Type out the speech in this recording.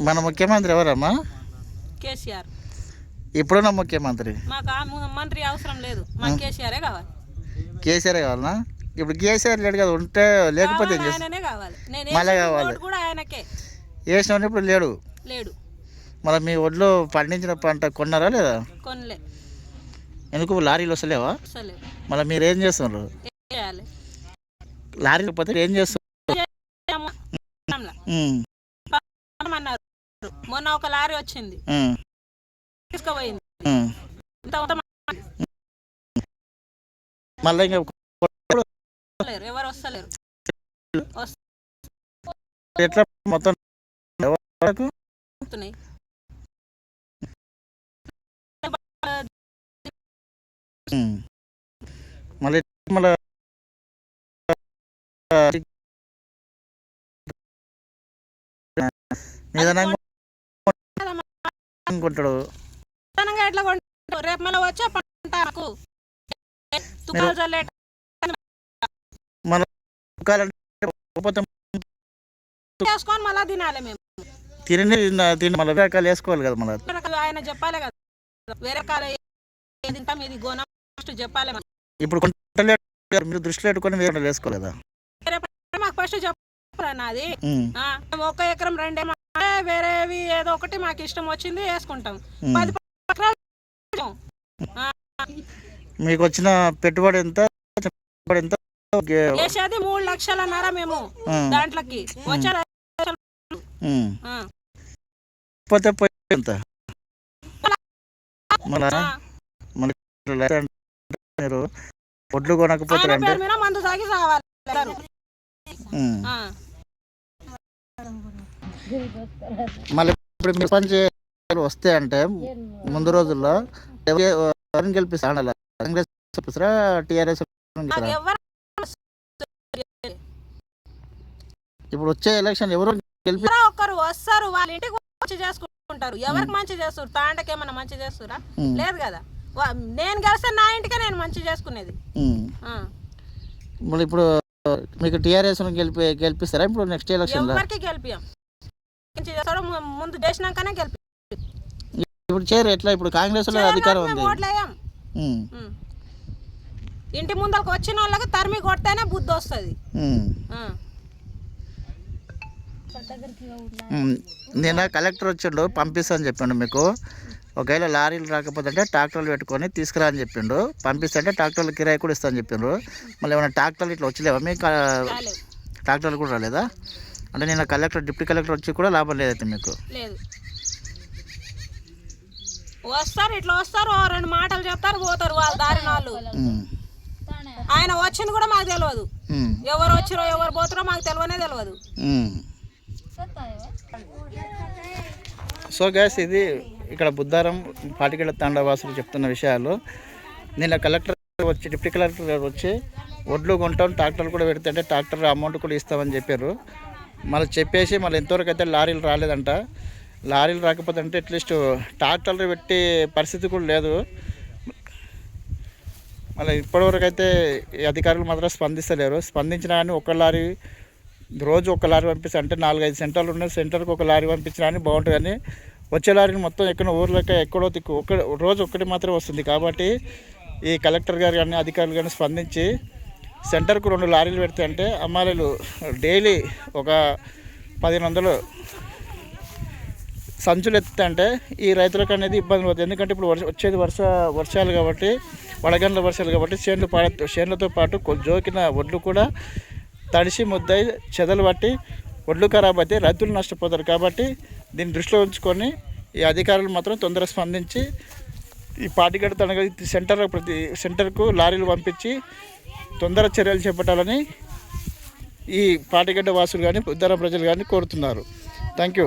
మన ముఖ్యమంత్రి ఎవరమ్మా? కేసీఆర్. ఇప్పుడున్న ముఖ్యమంత్రి? మాకు ఆ ము- మంత్రి అవసరం లేదు. మాకు కేసీఆరే కావాలి. కేసీఆర్ కావాలనా? ఇప్పుడు కేసీఆర్ లేడు కదా ఉంటే లేకపోతే ఏం కావాలి, చేస్తాం ఆయననే కావాలి. నేను మళ్ళా వేసిన కావాలి. ఓటు కూడా ఆయనకే. వేసిన ఇప్పుడు లేడు. లేడు. మళ్ళీ మీ ఒడ్లు పండించిన పంట కొన్నారా లేదా? కొనలే. ఎందుకు లారీలు వస్తలేవా? అసలు మళ్ళీ మీరు ఏం చేస్తున్నారు? ఏం చేయాలి. లారీలు పోతే ఏం చేస్తున్నారు? అమ్లా. ఉమ్, అన్నారు మొన్న ఒక లారీ వచ్చింది. తీసుకుపోయింది. మళ్ళీ ఎవరు వస్తలేరు. ఎట్లా మొత్తం. మళ్ళీ మళ్ళీ నిదానంగా నిదానంగా ఎట్లా రేపు మళ్ళీ వచ్చే పంట నాకు తుకాలు చల్లే మన దుకాణాలంటే పోతే. చేసుకొని మళ్ళీ తినాలి మేము. తిని మళ్ళీ రకాలు వేసుకోవాలి కదా మళ్ళీ. ఆయన చెప్పాలి కదా. వేరే తింటాం ఇది గోనం ఫస్ట్ చెప్పాలి. ఇప్పుడు మీరు దృష్టిలో పెట్టుకొని వేరే మాకు ఫస్ట్ చెప్పాలి నాది. ఒక ఎకరం రెండేమో వేరేవి ఏదో ఒకటి మాకు ఇష్టం వచ్చింది వేసుకుంటాం. పది ఎకరాలు మీకు వచ్చిన పెట్టుబడి ఎంత? పెట్టుబడి ఎంత. వేసేది మూడు లక్షలన్నర మేము దాంట్లోకి. పోతే పోయి ఎంత? మన ఆ, మీరు ఒడ్లు కొనకపోతే మందు తాగి మళ్ళీ ఇప్పుడు మీరు పని చేయాలి వస్తే అంటే ముందు రోజుల్లో ఎవరు ఎవరిని గెలిపిస్తారు? అలా కాంగ్రెస్ గెలిపిస్తారా? టీఆర్ఎస్ నాకు ఎవరు ఇప్పుడు వచ్చే ఎలక్షన్ ఎవరు గెలిపి ఒక్కరు వస్తారు వాళ్ళ ఇంటికి వచ్చి చేసుకుంటారు ఎవరికి మంచి చేస్తారు? తాండకి ఏమన్నా మంచి చేస్తురా. లేదు కదా. నేను గెలిస్తే నా ఇంటికే నేను మంచి చేసుకునేది. ఇప్పుడు మీకు టీఆర్ఎస్ గెలిపి గెలిపిస్తారా? ఇప్పుడు నెక్స్ట్ ఎలక్షన్లో ఎవరికి గెలిపియం మంచి చేస్తాడు ముందు చేసినాకనే గెలిపి ఇప్పుడు చేయరు ఎట్లా? ఇప్పుడు కాంగ్రెస్లో అధికారం ఉంది. ఓట్లేయం. ఇంటి ముందరకు వచ్చిన వాళ్ళకి తరిమి కొడితేనే బుద్ధి వస్తుంది. నిన్న కలెక్టర్ వచ్చిండు పంపిస్తా అని చెప్పిండు మీకు. ఒకవేళ లారీలు రాకపోతే అంటే ట్రాక్టర్లు పెట్టుకొని తీసుకురా అని చెప్పిండు. పంపిస్తుంటే ట్రాక్టర్లు కిరాయి కూడా ఇస్తా అని చెప్పిండ్రు మళ్ళీ ఏమైనా ట్రాక్టర్లు ఇట్లా వచ్చలేవా? మీకు ట్రాక్టర్లు కూడా రాలేదా? అంటే నిన్న కలెక్టర్ డిప్యూటీ కలెక్టర్ వచ్చి కూడా లాభం లేదైతే మీకు? లేదు. వస్తారు ఇట్లా వస్తారు రెండు మాటలు చెప్తారు పోతారు వాళ్ళ దారిన వాళ్ళు. ఆయన వచ్చింది కూడా మాకు తెలియదు. ఎవరు వచ్చిరో ఎవరు పోతారో మాకు తెలియనే తెలియదు. సో గ్యాస్ ఇది ఇక్కడ బుద్ధారం పాటికెళ్ళ తాండవాసులు చెప్తున్న విషయాలు. నిన్న కలెక్టర్ వచ్చి డిప్యూటీ కలెక్టర్ గారు వచ్చి ఒడ్లు కొంటాం ట్రాక్టర్లు కూడా పెడితే ట్రాక్టర్ అమౌంట్ కూడా ఇస్తామని చెప్పారు. మళ్ళీ చెప్పేసి మళ్ళీ ఎంతవరకు అయితే లారీలు రాలేదంట లారీలు రాకపోతే అంటే అట్లీస్ట్ ట్రాక్టర్లు పెట్టి పరిస్థితి కూడా లేదు. మళ్ళీ ఇప్పటివరకు అయితే అధికారులు మాత్రం స్పందిస్తలేరు. స్పందించినా కానీ ఒక లారీ రోజు ఒక లారీ పంపిస్తే అంటే నాలుగైదు సెంటర్లు ఉన్నాయి. సెంటర్కి ఒక లారీ పంపించినా కానీ బాగుంటుంది కానీ వచ్చే లారీని మొత్తం ఎక్కడ ఊర్లోకి ఎక్కడో దిక్కు ఒక రోజు ఒక్కటి మాత్రమే వస్తుంది. కాబట్టి ఈ కలెక్టర్ గారు కానీ అధికారులు కానీ స్పందించి సెంటర్కు రెండు లారీలు పెడితే అంటే అమ్మాయిలు డైలీ ఒక పదిహేను వందలు సంచులు ఎత్తుతే అంటే ఈ రైతులకు అనేది ఇబ్బంది అవుతుంది ఎందుకంటే ఇప్పుడు వర్ష వచ్చేది వర్ష వర్షాలు కాబట్టి వడగండ్ల వర్షాలు కాబట్టి చేనులు పాడ చేనులతో పాటు జోకిన ఒడ్లు కూడా తడిసి ముద్దయి చెదలు పట్టి ఒడ్లు ఖరాబ్ అయితే రైతులు నష్టపోతారు. కాబట్టి దీన్ని దృష్టిలో ఉంచుకొని ఈ అధికారులు మాత్రం తొందరగా స్పందించి ఈ పాటిగడ్డ తనగా సెంటర్ ప్రతి సెంటర్కు లారీలు పంపించి తొందర చర్యలు చేపట్టాలని ఈ పాటిగడ్డ వాసులు కానీ ఉత్తర ప్రజలు కానీ కోరుతున్నారు. Thank you